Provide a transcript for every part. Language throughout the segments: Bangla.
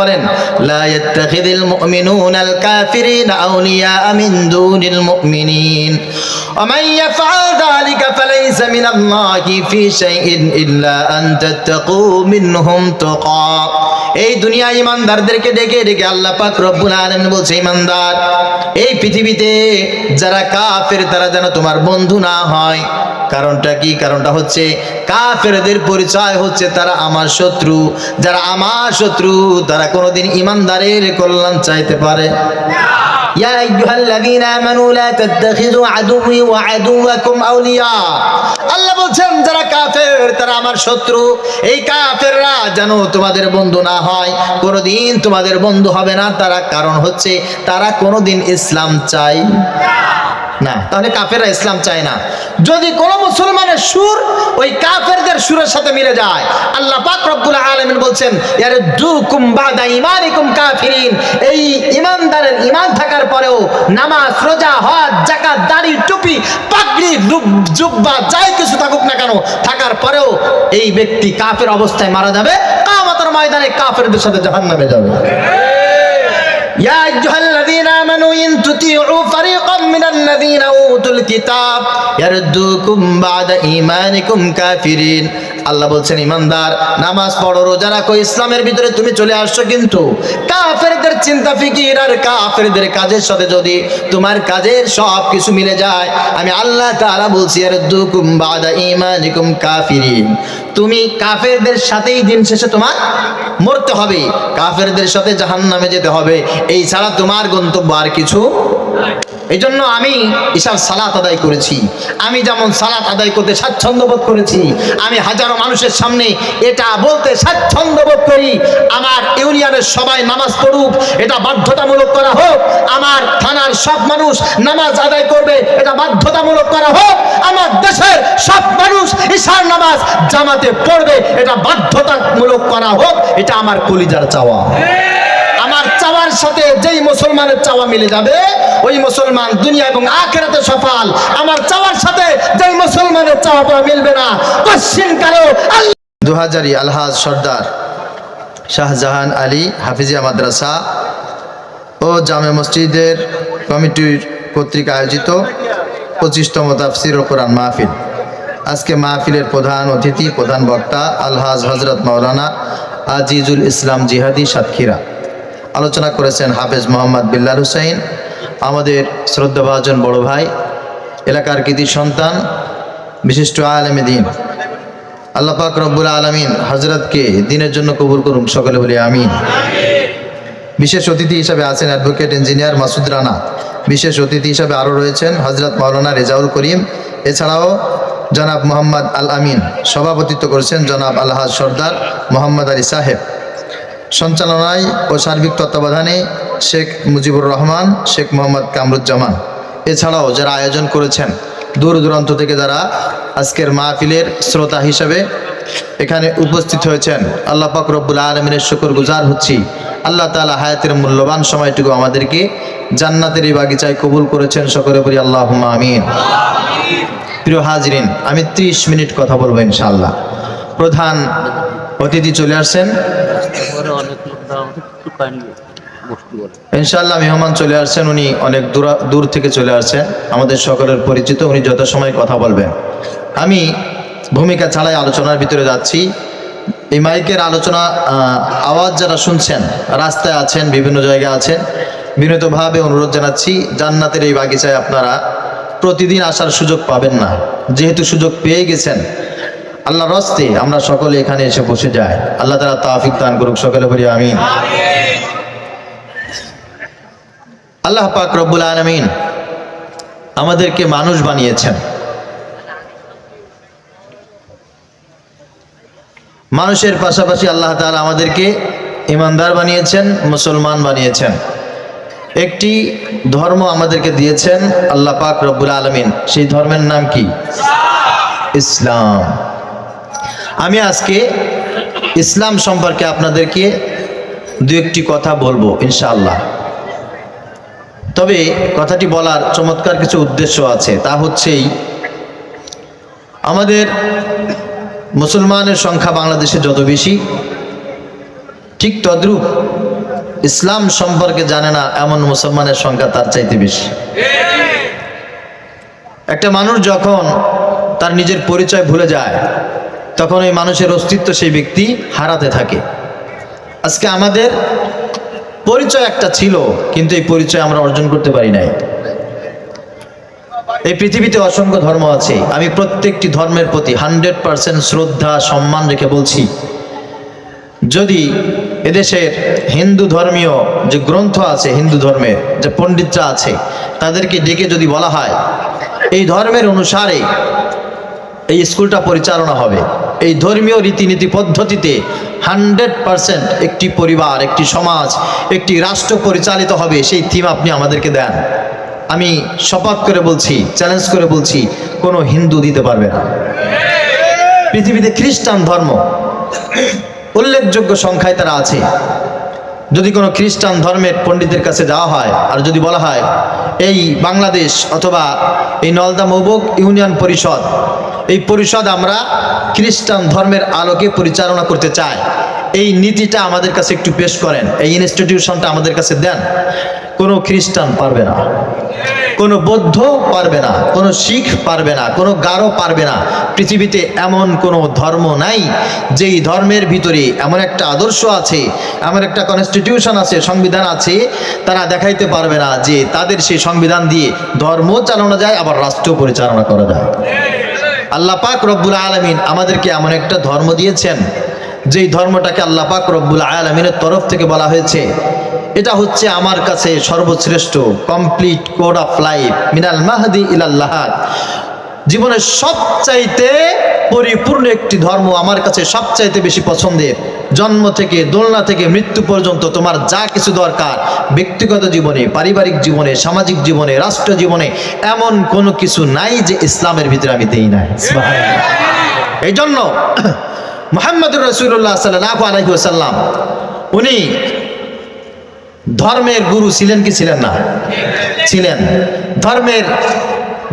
বলেন লা ইয়াত্তাখিযুল মুমিনুনাল কাফিরিনা আউলিয়া মিন দুনিল মুমিনিন। ওয়া মান ইয়াফআল যালিকা ফালাইসা মিনাল্লাহি ফি শাইইন ইল্লা আন তাত্তাকু মিনহুম তুকা এই দুনিয়া ইমানদারদেরকে ডেকে ডেকে আল্লাহ পাক রব্বুল আলামিন বলছে, ইমানদার, এই পৃথিবীতে যারা কাফের, তারা যেন তোমার বন্ধু না হয়। কারণটা কি? কারণটা হচ্ছে কাফেরদের পরিচয় হচ্ছে তারা আমার শত্রু। যারা আমার শত্রু, তারা কোনোদিন ইমানদারের কল্যাণ চাইতে পারে। يا أيها الذين آمنوا لا تتخذوا عدوي وعدوكم أولياء আল্লাহ বলছেন যারা কাফের তারা আমার শত্রু এই কাফেররা যেন তোমাদের বন্ধু না হয় কোনোদিন তোমাদের বন্ধু হবে না তারা কারণ হচ্ছে তারা কোনোদিন ইসলাম চাই না। তাহলে কাফেররা ইসলাম চায় না। যদি কোনো মুসলমানের সুর ওই কাফেরদের সুরের সাথে মিলে যায় আল্লাহ পাক রব্বুল আলামিন বলছেন ইয়ারে দু বাদা ইমানিকুম কাফিরিন। এই ইমানদারের ইমান থাকার পরেও নামাজ রোজা হজ জাকাত দাড়ি টুপি পাগড়ি জুব্বা যাই কিছু থাকুক না কেন থাকার পরেও এই ব্যক্তি কাফের অবস্থায় মারা যাবে। কামাতের ময়দানে কাফেরদের সাথে জাহান্নামে যাবে। ইয়া আইয়ুহাল্লাযীনা আমানু ইন তুতিউ ফারিক মিনান লাযীনা উতুল কিতাব ইয়ারদুকুম বাদা ঈমানিকুম কাফিরিন। আল্লাহ বলছেন, ইমানদার, নামাজ পড়ো, রোজা রাখো, ইসলামের ভিতরে তুমি চলে আসছো কিন্তু কাফেরদের চিন্তা ফিকির আর কাফেরদের কাজের সাথে যদি তোমার কাজের সব কিছু মিলে যায়, আমি আল্লাহ তাআলা বলছি আর ইয়ারদুকুম বাদা ঈমানিকুম কাফিরিন। তুমি কাফেরদের সাথেই দিন শেষে তোমার মরতে হবে, কাফেরদের সাথে জাহান্নামে যেতে হবে। এই ছাড়া তোমার গন্তব্য আর কিছু এই জন্য আমি ঈশার সালাত আদায় করেছি। আমি যেমন সালাত আদায় করতে স্বাচ্ছন্দ্য বোধ করেছি, আমি হাজারো মানুষের সামনে এটা বলতে স্বাচ্ছন্দ্য বোধ করি, আমার ইউনিয়নের সবাই নামাজ পড়ুক, এটা বাধ্যতামূলক করা হোক, আমার থানার সব মানুষ নামাজ আদায় করবে, এটা বাধ্যতামূলক করা হোক, আমার দেশের সব মানুষ ঈশার নামাজ জামাতে পড়বে, এটা বাধ্যতামূলক করা হোক, এটা আমার কলিজার চাওয়া। আমার চাওয়ার সাথে যেই মুসলমানের চাওয়া মিলে যাবে ওই মুসলমান দুনিয়া এবং আখেরাতে সফল। আমার চাওয়ার সাথে যেই মুসলমানের চাওয়া পাওয়া মিলবে না, কোশ্চিন কারও দু হাজারি আলহাজ সর্দার শাহজাহান আলী হাফিজিয়া মাদ্রাসা ও জামে মসজিদের কমিটির কর্তৃক আয়োজিত পঁচিশতম তাফসির ও কোরআন মাহফিল। আজকে মাহফিলের প্রধান অতিথি, প্রধান বক্তা আলহাজ হজরত মাওলানা আজিজুল ইসলাম জিহাদি সাতক্ষীরা। আলোচনা করেছেন হাফেজ মোহাম্মদ বিল্লাল হুসাইন আমাদের শ্রদ্ধাভাজন বড় ভাই, এলাকার কৃতি সন্তান, বিশিষ্ট আলমে দিন। আল্লাহ পাক রব্বুল আলমিন হজরতকে দিনের জন্য কবুল করুন, সকলে বলি আমিন। বিশেষ অতিথি হিসাবে আছেন অ্যাডভোকেট ইঞ্জিনিয়ার মাসুদ রানা। বিশেষ অতিথি হিসাবে আরও রয়েছেন হজরত মাওলানা রেজাউল করিম। এছাড়াও জনাব মোহাম্মদ আল আমিন সভাপতিত্ব করেছেন জনাব আলহাজ সর্দার মোহাম্মদ আলী সাহেব। সঞ্চালনায় ও সার্বিক তত্ত্বাবধানে শেখ মুজিবুর রহমান, শেখ মোহাম্মদ কামরুজ্জামান। এছাড়াও যারা আয়োজন করেছেন, দূর দূরান্ত থেকে যারা আজকের মাহফিলের শ্রোতা হিসাবে এখানে উপস্থিত হয়েছেন, আল্লাহ পাক রব্বুল আলমিনের শুকর গুজার হচ্ছি। আল্লাহ তালা হায়াতের মূল্যবান সময়টুকু আমাদেরকে জান্নাতের এই বাগিচায় কবুল করেছেন, সকলে বলি আল্লাহ আমিন। প্রিয় হাজরিন, আমি ত্রিশ মিনিট কথা বলব ইনশাল্লাহ প্রধান অতিথি চলে আসছেন। ইনশাআল্লাহ মেহমান চলে আসছেন উনি অনেক দূর দূর থেকে চলে আসছেন। আমাদের সকলের পরিচিত উনি যথাসময় কথা বলবেন। আমি ভূমিকা ছাড়াই আলোচনার ভিতরে যাচ্ছি। এই মাইকের আলোচনা আওয়াজ যারা শুনছেন রাস্তায় আছেন বিভিন্ন জায়গায় আছেন বিনীতভাবে অনুরোধ জানাচ্ছি জান্নাতের এই বাগিচায় আপনারা প্রতিদিন আসার সুযোগ পাবেন না। যেহেতু সুযোগ পেয়ে গেছেন আল্লাহ রস্তে আমরা সকলে এখানে এসে বসে যাই। আল্লাহ তারা তাফিক দান করুক সকলে বলি আমিন। আল্লাহ পাক রব্বুল আলমিন আমাদেরকে মানুষ বানিয়েছেন। মানুষের পাশাপাশি আল্লাহ তাআলা আমাদেরকে ইমানদার বানিয়েছেন, মুসলমান বানিয়েছেন। একটি ধর্ম আমাদেরকে দিয়েছেন আল্লাহ পাক রব্বুল আলমিন। সেই ধর্মের নাম কি? ইসলাম। আমি আজকে ইসলাম সম্পর্কে আপনাদেরকে দু একটি কথা বলব, ইনশাআল্লাহ। তবে কথাটি বলার চমৎকার কিছু উদ্দেশ্য আছে। তা হচ্ছেই আমাদের মুসলমানের সংখ্যা বাংলাদেশে যত বেশি, ঠিক তদ্রূপ ইসলাম সম্পর্কে জানে না এমন মুসলমানের সংখ্যা তার চাইতে বেশি। একটা মানুষ যখন তার নিজের পরিচয় ভুলে যায়, তখন ওই মানুষের অস্তিত্ব সেই ব্যক্তি হারাতে থাকে। আজকে আমাদের পরিচয় একটা ছিল, কিন্তু এই পরিচয় আমরা অর্জন করতে পারি নাই। এই পৃথিবীতে অসংখ্য ধর্ম আছে। আমি প্রত্যেকটি ধর্মের প্রতি হান্ড্রেড পার্সেন্ট শ্রদ্ধা, সম্মান রেখে বলছি, যদি এদেশের হিন্দু ধর্মীয় যে গ্রন্থ আছে, হিন্দু ধর্মের, যে পণ্ডিতরা আছে, তাদেরকে ডেকে যদি বলা হয়, এই ধর্মের অনুসারে এই স্কুলটা পরিচালনা হবে, এই ধর্মীয় রীতিনীতি পদ্ধতিতে হান্ড্রেড পারসেন্ট একটি পরিবার, একটি সমাজ, একটি রাষ্ট্র পরিচালিত হবে, সেই থিম আপনি আমাদেরকে দেন। আমি শপথ করে বলছি চ্যালেঞ্জ করে বলছি, কোনো হিন্দু দিতে পারবে না। পৃথিবীতে খ্রিস্টান ধর্ম, উল্লেখযোগ্য সংখ্যায় তারা আছে। যদি কোনো খ্রিস্টান ধর্মের পণ্ডিতের কাছে যাওয়া হয়, আর যদি বলা হয় এই বাংলাদেশ অথবা এই নলদা মৌবক ইউনিয়ন পরিষদ, এই পরিষদ আমরা খ্রিস্টান ধর্মের আলোকে পরিচালনা করতে চাই। এই নীতিটা আমাদের কাছে একটু পেশ করেন, এই ইনস্টিটিউশনটা আমাদের কাছে দেন। কোনো খ্রিস্টান পারবে না। কোনো বৌদ্ধ পারবে না, কোনো শিখ পারবে না, কোনো গারো পারবে না। পৃথিবীতে এমন কোনো ধর্ম নাই, যেই ধর্মের ভিতরে এমন একটা আদর্শ আছে, এমন একটা কনস্টিটিউশন আছে, সংবিধান আছে, তারা দেখাইতে পারবে না যে তাদের সেই সংবিধান দিয়ে ধর্ম চালানো যায়, আবার রাষ্ট্র পরিচালনা করা যায়। আল্লাহ পাক রব্বুল আলমিন আমাদেরকে এমন একটা ধর্ম দিয়েছেন, যেই ধর্মটাকে আল্লাহ পাক রব্বুল আলমিনের তরফ থেকে বলা হয়েছে এটা হচ্ছে আমার কাছে সর্বশ্রেষ্ঠ কমপ্লিট কোড অফ লাইফ মিনাল মাহাদি ইলাল্লাহাদ জীবনের সবচাইতে পরিপূর্ণ একটি ধর্ম আমার কাছে সবচাইতে বেশি পছন্দের। জন্ম থেকে, দোলনা থেকে, মৃত্যু পর্যন্ত তোমার যা কিছু দরকার, ব্যক্তিগত জীবনে, পারিবারিক জীবনে, সামাজিক জীবনে, রাষ্ট্র জীবনে, এমন কোনো কিছু নাই যে ইসলামের ভিতরে আমি দেই নাই। এই জন্য মোহাম্মদুর রসুল্লাহ সাল্লাহ আলহিহাসাল্লাম উনি ধর্মের গুরু ছিলেন কি ছিলেন না? ছিলেন। ধর্মের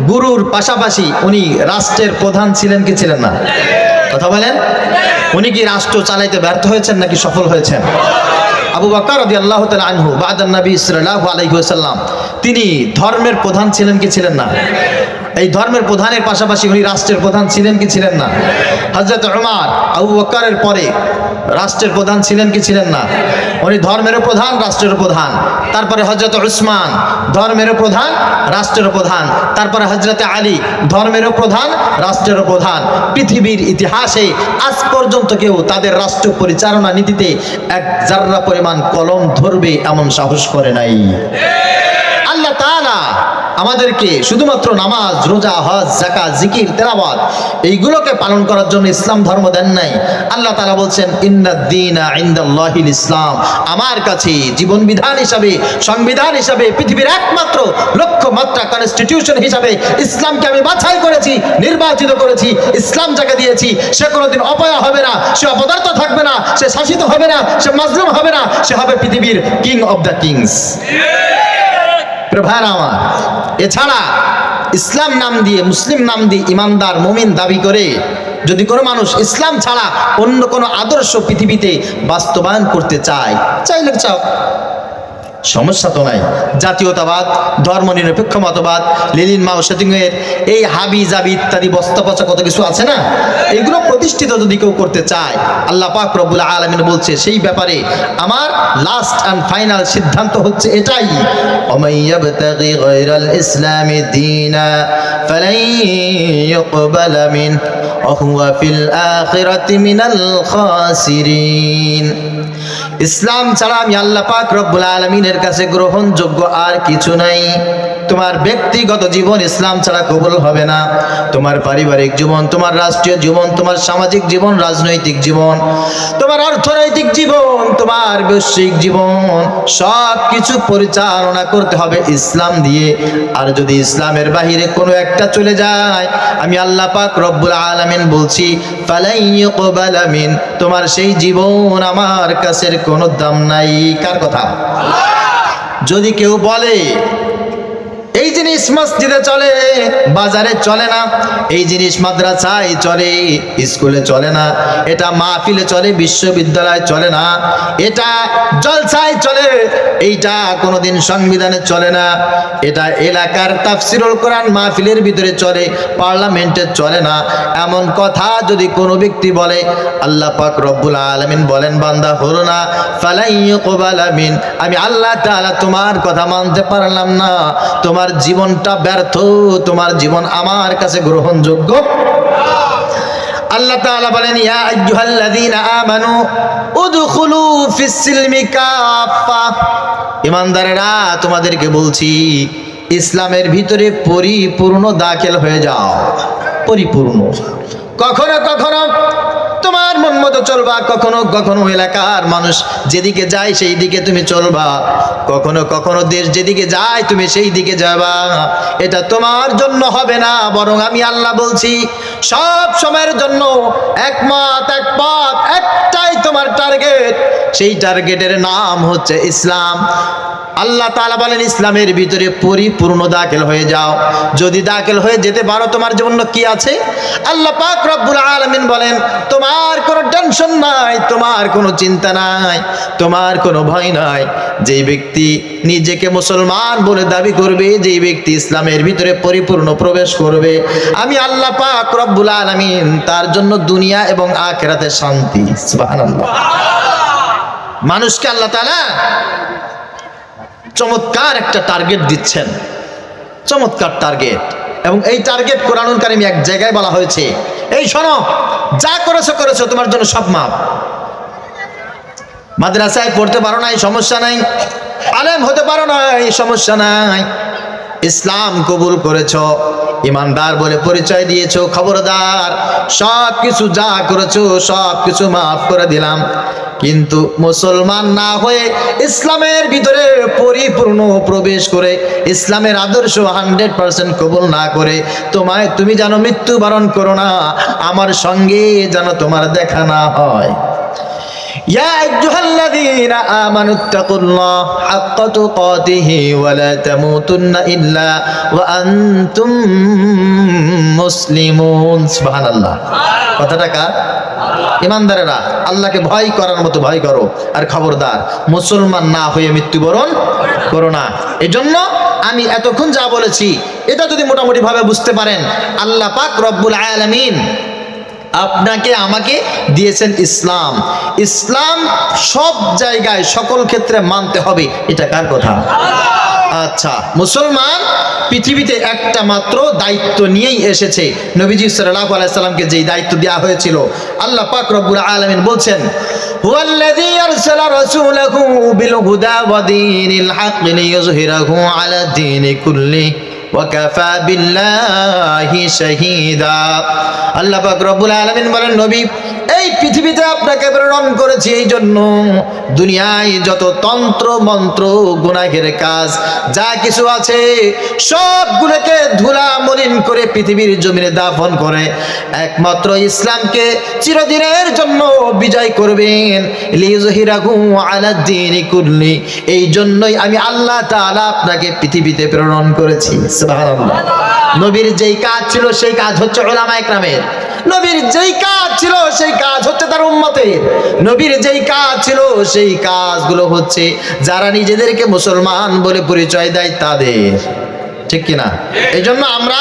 গুরুর পাশাপাশি উনি রাষ্ট্রের প্রধান ছিলেন কি ছিলেন না? কথা বলেন। উনি কি রাষ্ট্র চালাইতে ব্যর্থ হয়েছেন নাকি সফল হয়েছেন? আবু বাক্কর রদি আল্লাহ আনহু, বাদান নবী সাল্লাহ আলাইসাল্লাম তিনি ধর্মের প্রধান ছিলেন কি ছিলেন না? এই ধর্মের প্রধানের পাশাপাশি উনি রাষ্ট্রের প্রধান ছিলেন কি ছিলেন না? হজরত উমার আবু বক্করের পরে রাষ্ট্রের প্রধান ছিলেন কি ছিলেন না? উনি ধর্মের প্রধান, রাষ্ট্রের প্রধান। তারপরে হজরত উসমান, ধর্মের প্রধান, রাষ্ট্রের প্রধান। তারপরে হজরত আলী, ধর্মের প্রধান, রাষ্ট্রের প্রধান। পৃথিবীর ইতিহাসে আজ পর্যন্ত কেউ তাদের রাষ্ট্র পরিচালনা নীতিতে এক জার্রা পরিমাণ কলম ধরবে এমন সাহস করে নাই। আল্লাহ তাআলা আমাদেরকে শুধুমাত্র নামাজ রোজা হজ জাকাত জিকির তেলাওয়াত এইগুলোকে পালন করার জন্য ইসলাম ধর্ম দেন নাই। আল্লাহ তাআলা বলছেন ইনদাল্লাহিল ইসলাম। আমার কাছে জীবন বিধান হিসাবে সংবিধান হিসাবে পৃথিবীর একমাত্র লক্ষ্যমাত্রা কনস্টিটিউশন হিসাবে ইসলামকে আমি বাছাই করেছি নির্বাচিত করেছি ইসলাম যাকে দিয়েছি সে কোনোদিন অপয়া হবে না সে অপদার্থ থাকবে না সে শাসিত হবে না সে মাজলুম হবে না সে হবে পৃথিবীর কিং অব দ্য কিংস প্রভার আমার এছাড়া ইসলাম নাম দিয়ে, মুসলিম নাম দিয়ে ইমানদার, মুমিন দাবি করে যদি কোনো মানুষ ইসলাম ছাড়া অন্য কোনো আদর্শ পৃথিবীতে বাস্তবায়ন করতে চায়, চাইলে চাও। সমস্যা তো নাই জাতীয়তাবাদ ধর্ম নিরপেক্ষ মতবাদ লেলিন মাও সেতিংয়ের এই হাবি জাবি ইত্যাদি বস্তা পচা কত কিছু আছে না এগুলো প্রতিষ্ঠিত যদি কেউ করতে চায় আল্লাহ পাক রব্বুল আলমিন বলছে সেই ব্যাপারে আমার লাস্ট অ্যান্ড ফাইনাল সিদ্ধান্ত হচ্ছে এটাই ومن يبتغي غير الإسلام دينا فلن يقبل منه وهو في الآخرة من الخاسرين ইসলাম ছাড়া আমি আল্লাহ পাক রব্বুল আলমিনের কাছে গ্রহণযোগ্য আর কিছু নাই। তোমার ব্যক্তিগত জীবন ইসলাম ছাড়া কবুল হবে না। তোমার পারিবারিক জীবন, তোমার রাষ্ট্রীয় জীবন, তোমার সামাজিক জীবন, রাজনৈতিক জীবন, তোমার অর্থনৈতিক জীবন, তোমার বৈশ্বিক জীবন সব কিছু পরিচালনা করতে হবে ইসলাম দিয়ে। আর যদি ইসলামের বাহিরে কোনো একটা চলে যায়, আমি আল্লাহ পাক রব্বুল আলামিন বলছি ফালাইয়ুকবাল মিন তোমার সেই জীবন আমার কাছের কোনো দাম নাই। কার কথা? যদি কেউ বলে এই জিনিস মসজিদে চলে, বাজারে চলে না। এই জিনিস মাদ্রাসায় চলে, স্কুলে চলে না। এটা মাহফিলে চলে, বিশ্ববিদ্যালয়ে চলে না। এটা জলসায় চলে, এইটা কোনোদিন সংবিধানে চলে না। এটা এলাকার তাফসিরুল কোরআন মাহফিলের ভিতরে চলে, পার্লামেন্টে চলে না। এমন কথা যদি কোনো ব্যক্তি বলে, আল্লাহ পাক রব্বুল আলামিন বলেন, বান্দা, হলো না। আমিন আমি আল্লাহ তাআলা তোমার কথা মানতে পারলাম না। তোমার জীবনটা ব্যর্থ, তোমার জীবন আমার কাছে গ্রহণযোগ্য। আল্লাহ তাআলা বলেন, ইয়া আইয়ুহাল্লাযীনা আমানু উদখুলু ফিস সিলমি কাফা ইমানদারেরা, তোমাদেরকে বলছি, ইসলামের ভিতরে পরিপূর্ণ দাখিল হয়ে যাও। পরিপূর্ণ। কখনো কখনো তোমার চলবা, কখনো কখনো এলাকার মানুষ যেদিকে যায় সেই দিকে তুমি চলবা। কখনো কখনো দেশ যেদিকে যায় তুমি সেই দিকে যাবা। এটা তোমার জন্য হবে না, বরং আমি আল্লাহ বলছি সব সময়ের জন্য একমত এক পথ একটাই তোমার টার্গেট সেই টার্গেটের নাম হচ্ছে ইসলাম। আল্লাহ তাআলা বলেন, ইসলামের ভিতরে পরিপূর্ণ দাখিল হয়ে যাও। যদি দাখিল হয়ে যেতে পারো, তোমার জন্য কি আছে? আল্লাহ পাক রব্বুল আলামিন বলেন, তোমার কোনো টেনশন নাই, তোমার কোনো চিন্তা নাই, তোমার কোনো ভয় নাই। যেই ব্যক্তি নিজেকে মুসলমান বলে দাবি করবে, যেই ব্যক্তি ইসলামের ভিতরে পরিপূর্ণ প্রবেশ করবে। আমি আল্লাহ পাক রব্বুল আলামিন তার জন্য দুনিয়া এবং আখেরাতে শান্তি। মানুষকে আল্লাহ তাআলা চমৎকার একটা টার্গেট দিচ্ছেন। চমৎকার টার্গেট এবং এই টার্গেট কোরআনুল কারিমে এক জায়গায় বলা হয়েছে। এই শোনো, যা করেছ করেছ, তোমার জন্য সব মাপ। মাদ্রাসায় পড়তে পারো না এই সমস্যা নাই। আলেম হতে পারো না এই সমস্যা নাই। ইসলাম কবুল করেছ, ইমানদার বলে পরিচয় দিয়েছ, খবরদার সব কিছু যা করেছ সব কিছু মাফ করে দিলাম। কিন্তু মুসলমান না হয়ে ইসলামের ভিতরে পরিপূর্ণ প্রবেশ করে, ইসলামের আদর্শ হান্ড্রেড পার্সেন্ট কবুল না করে, তোমায় তুমি যেন মৃত্যুবরণ করো না, আমার সঙ্গে যেন তোমার দেখা না হয়। يا أيها الذين آمنوا اتقوا الله حق تقاته ولا تموتن إلا وأنتم مسلمون سبحان الله কথাটা কার ইমানদারেরা আল্লাহকে ভয় করার মতো ভয় করো আর খবরদার মুসলমান না হয়ে মৃত্যুবরণ করো না এজন্য আমি এতক্ষণ যা বলেছি এটা যদি মোটামুটি ভাবে বুঝতে পারেন আল্লাহ পাক রব্বুল আলামিন আপনাকে আমাকে দিয়েছেন ইসলাম। ইসলাম সব জায়গায় সকল ক্ষেত্রে মানতে হবে, এটা কার কথা? আচ্ছা মুসলমান পৃথিবীতে একটা মাত্র দায়িত্ব নিয়েই এসেছে। নবীজি সাল্লামকে যেই দায়িত্ব দেওয়া হয়েছিল, আল্লাহ পাক রব্বুল আলামিন বলছেন, হুয়াল্লাযী ওয়াকাফা বিল্লাহি শাহীদা। আল্লাহ পাক রব্বুল আলামিন বলেন, নবী, এই পৃথিবীতে আপনাকে প্রেরণ করেছি এই জন্য। দুনিয়ায় যত তন্ত্র, মন্ত্র, গুনাহের কাজ, যা কিছু আছে, সবগুলোকে ধুলা মলিন করে পৃথিবীর জমিনে দাফন করে। একমাত্র ইসলামকে চিরদিনের জন্য বিজয় করবেন। লিজহিরাহু আলা দীনি কুল্লি। এই জন্যই আমি আল্লাহ তাআলা আপনাকে পৃথিবীতে প্রেরণ করেছি। নবীর যেই কাজ ছিল, সেই কাজ হচ্ছে ওলামা একরামের। নবীর যেই কাজ ছিল, সেই কাজ হচ্ছে তার উম্মতের। নবীর যেই কাজ ছিল, সেই কাজগুলো হচ্ছে যারা নিজেদেরকে মুসলমান বলে পরিচয় দেয় তাদের। ঠিক কিনা? এই জন্য আমরা,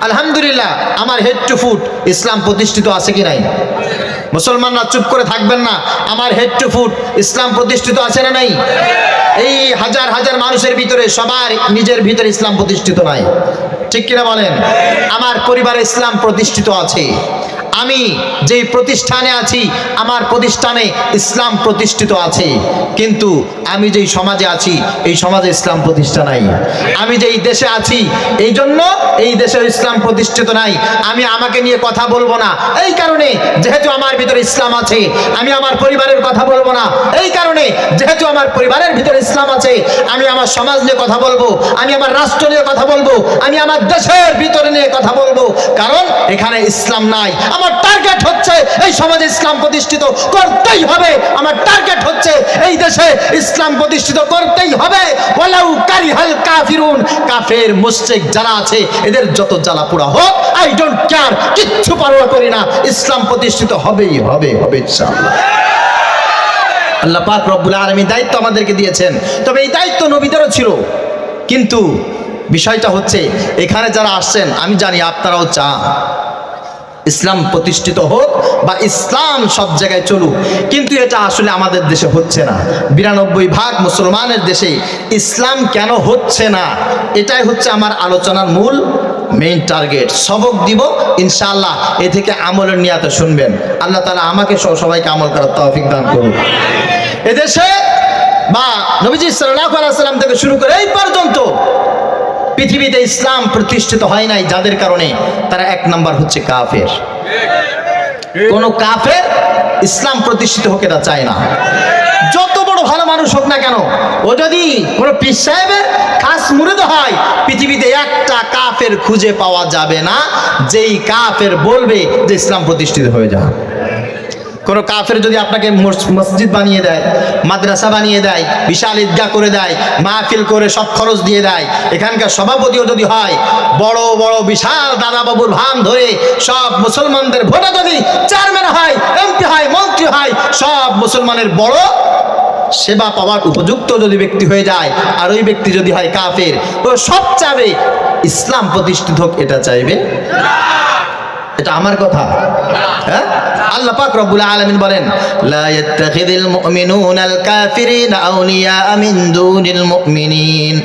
আলহামদুলিল্লাহ, আমার হেড টু ফুট ইসলাম প্রতিষ্ঠিত আছে কি নাই? মুসলমানরা চুপ করে থাকবেন না। আমার হেড টু ফুট ইসলাম প্রতিষ্ঠিত আছে না নাই? এই হাজার হাজার মানুষের ভিতরে সবার নিজের ভিতরে ইসলাম প্রতিষ্ঠিত নাই। ঠিক কিনা বলেন? আমার পরিবারে ইসলাম প্রতিষ্ঠিত আছে। আমি যেই প্রতিষ্ঠানে আছি, আমার প্রতিষ্ঠানে ইসলাম প্রতিষ্ঠিত আছে। কিন্তু আমি যেই সমাজে আছি, এই সমাজে ইসলাম প্রতিষ্ঠা নাই। আমি যেই দেশে আছি, এই জন্য এই দেশে ইসলাম প্রতিষ্ঠিত নাই। আমি আমাকে নিয়ে কথা বলব না। এই কারণে যেহেতু আমার ভিতরে ইসলাম আছে, আমি আমার পরিবারের কথা বলব না। এই কারণে যেহেতু আমার পরিবারের ভিতরে ইসলাম আছে, আমি আমার সমাজ নিয়ে কথা বলব, আমি আমার রাষ্ট্র নিয়ে কথা বলব, আমি আমার দেশের ভিতরে নিয়ে কথা বলব। কারণ এখানে ইসলাম নাই। আমার আমার টার্গেট হচ্ছে এই সমাজে ইসলাম প্রতিষ্ঠিত করতেই হবে। আমার টার্গেট হচ্ছে এই দেশে ইসলাম প্রতিষ্ঠিত করতেই হবে। ওয়ালাউ কারিহাল কাফিরুন। কাফের মুশরিক যারা আছে, এদের যত জ্বালা পোড়া হোক আই ডোন্ট কেয়ার কিচ্ছু পারোয়া করি না। ইসলাম প্রতিষ্ঠিত হবেই, হবে হবে ইনশাআল্লাহ। আল্লাহ পাক রব্বুল আলমী দায়িত্ব আমাদেরকে দিয়েছেন। তবে এই দায়িত্ব নবীদেরও ছিল। কিন্তু বিষয়টা হচ্ছে, এখানে যারা আসছেন, আমি জানি আপনারাও চান। ইসলাম প্রতিষ্ঠিত হোক বা ইসলাম সব জায়গায় চলুক, কিন্তু এটা আসলে আমাদের দেশে হচ্ছে না। বিরানব্বই ভাগ মুসলমানের দেশে ইসলাম কেন হচ্ছে না, এটাই হচ্ছে আমার আলোচনার মূল মেইন টার্গেট সবক দিব, ইনশাআল্লাহ এ থেকে আমলের নিয়াতে শুনবেন। আল্লাহ তালা আমাকে সবাইকে আমল করার তৌফিক দান করুন এদেশে বা নবীজি সাল্লাহ সাল্লাম থেকে শুরু করে এই পর্যন্ত পৃথিবীতে ইসলাম প্রতিষ্ঠিত হয় নাই যাদের কারণে তারা এক নাম্বার হচ্ছে কাফের। কোন কাফের ইসলাম প্রতিষ্ঠিত হোক এটা চায় না। যত বড় ভালো মানুষ হোক না কেন, ও যদি কোনো পীর সাহেবের খাস মুরিদ হয়, পৃথিবীতে একটা কাফের খুঁজে পাওয়া যাবে না, যেই কাফের বলবে যে ইসলাম প্রতিষ্ঠিত হয়ে যায় কোনো কাফের যদি আপনাকে মসজিদ বানিয়ে দেয়, মাদ্রাসা বানিয়ে দেয়, বিশাল ঈদগাহ করে দেয়, মাহফিল করে সব খরচ দিয়ে দেয়, এখানকার সভাপতিও যদি হয়, বড় বড়, বিশাল দাদা বাবুর ভান ধরে সব মুসলমানদের ভোটে যদি চেয়ারম্যান হয় এমপি হয়, মন্ত্রী হয়, সব মুসলমানের বড় সেবা পাওয়ার উপযুক্ত যদি ব্যক্তি হয়ে যায়, আর ওই ব্যক্তি যদি হয় কাফের, ও সব চাবে ইসলাম প্রতিষ্ঠিত হোক, এটা চাইবে? এটা আমার কথা। হ্যাঁ? আল্লাহ পাক রব্বুল আলামিন বলেন, লা ইয়াত্তাখিযুল মুমিনুনাল কাফিরিনা আউলিয়া মিন দুনিল মুমিনিন।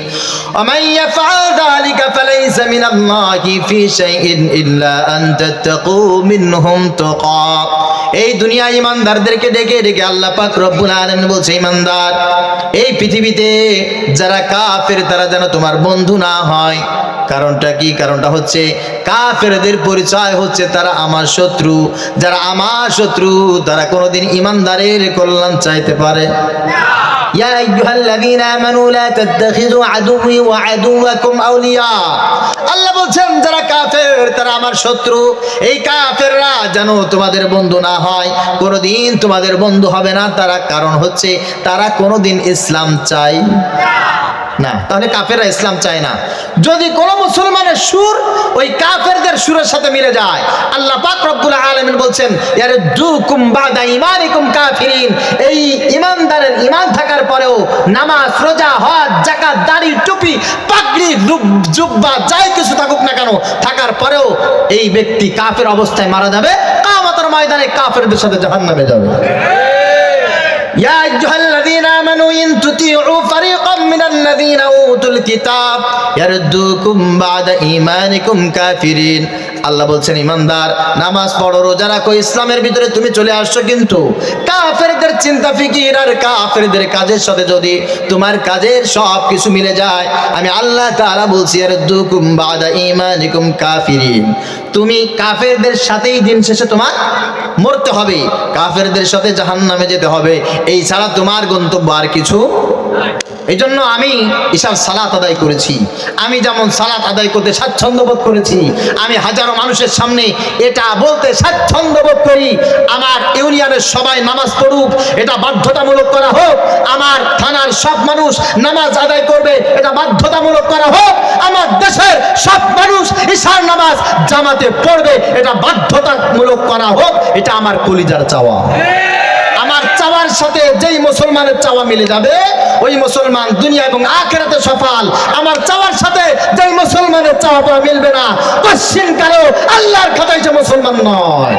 ওয়া মান ইয়াফআল যালিকা ফালাইসা মিনাল্লাহি ফি শাইইন ইল্লা আন তাত্তাকু মিনহুম এই দুনিয়া ইমানদারদেরকে ডেকে ডেকে আল্লাহ পাক রব্বুল আলামিন বলছে, ইমানদার, এই পৃথিবীতে যারা কাফের, তারা যেন তোমার বন্ধু না হয়। কারণটা কি কারণটা হচ্ছে কাফেরদের পরিচয় হচ্ছে তারা আমার শত্রু যারা আমার শত্রু তারা কোনোদিন ইমানদারের কল্যাণ চাইতে পারে يا أيها الذين آمنوا لا تتخذوا عدوي وعدوكم أولياء আল্লাহ বলছেন যারা কাফের তারা আমার শত্রু এই কাফেররা যেন তোমাদের বন্ধু না হয় কোনোদিন তোমাদের বন্ধু হবে না তারা কারণ হচ্ছে তারা কোনোদিন ইসলাম চাই না। তাহলে কাফেররা ইসলাম চায় না। যদি কোনো মুসলমানের সুর ওই কাফেরদের সুরের সাথে মিলে যায় আল্লাহ পাক রব্বুল আলমিন বলছেন ইয়ারে দু কুম্বাদা ইমানিকুম কাফিরিন। এই ইমানদারের ইমান থাকার পরেও নামাজ রোজা হজ জাকাত দাড়ি টুপি পাগড়ি জুব্বা যাই কিছু থাকুক না কেন থাকার পরেও এই ব্যক্তি কাফের অবস্থায় মারা যাবে কামাতের ময়দানে কাফেরদের সাথে জাহান্নামে যাবে। ইয়া আইয়ুহাল الذين آمنوا إن تطيعوا فريقا من الذين أوتوا الكتاب يردوكم بعد إيمانكم كافرين. আল্লাহ বলছেন, ইমানদার, নামাজ পড়ো, রোজা রাখো, ইসলামের ভিতরে তুমি চলে আসছো কিন্তু কাফেরদের চিন্তা ফিকির আর কাফেরদের কাজের সাথে যদি তোমার কাজের সব কিছু মিলে যায়, আমি আল্লাহ তাআলা বলছি আর দুকুম বাদা ইমানিকুম কাফিরিন। তুমি কাফেরদের সাথেই দিন শেষে তোমার মরতে হবে, কাফেরদের সাথে জাহান্নামে যেতে হবে। এই ছাড়া তোমার গন্তব্য আর কিছু এই জন্য আমি এসব সালাত আদায় করেছি। আমি যেমন সালাত আদায় করতে স্বাচ্ছন্দ্য বোধ করেছি, আমি হাজারো মানুষের সামনে এটা বলতে স্বাচ্ছন্দ্য বোধ করি, আমার ইউনিয়নের সবাই নামাজ পড়ুক, এটা বাধ্যতামূলক করা হোক, আমার থানার সব মানুষ নামাজ আদায় করবে, এটা বাধ্যতামূলক করা হোক, আমার দেশের সব মানুষ ঈশার নামাজ জামাতে পড়বে, এটা বাধ্যতামূলক করা হোক, এটা আমার কলিজার চাওয়া। চাওয়ার সাথে যেই মুসলমানের চাওয়া মিলে যাবে, ওই মুসলমান দুনিয়া এবং আখেরাতে সফল। আমার চাওয়ার সাথে যেই মুসলমানের চাওয়া মিলবে না পশ্চিম কালো আল্লাহর খাতায় যে মুসলমান নয়।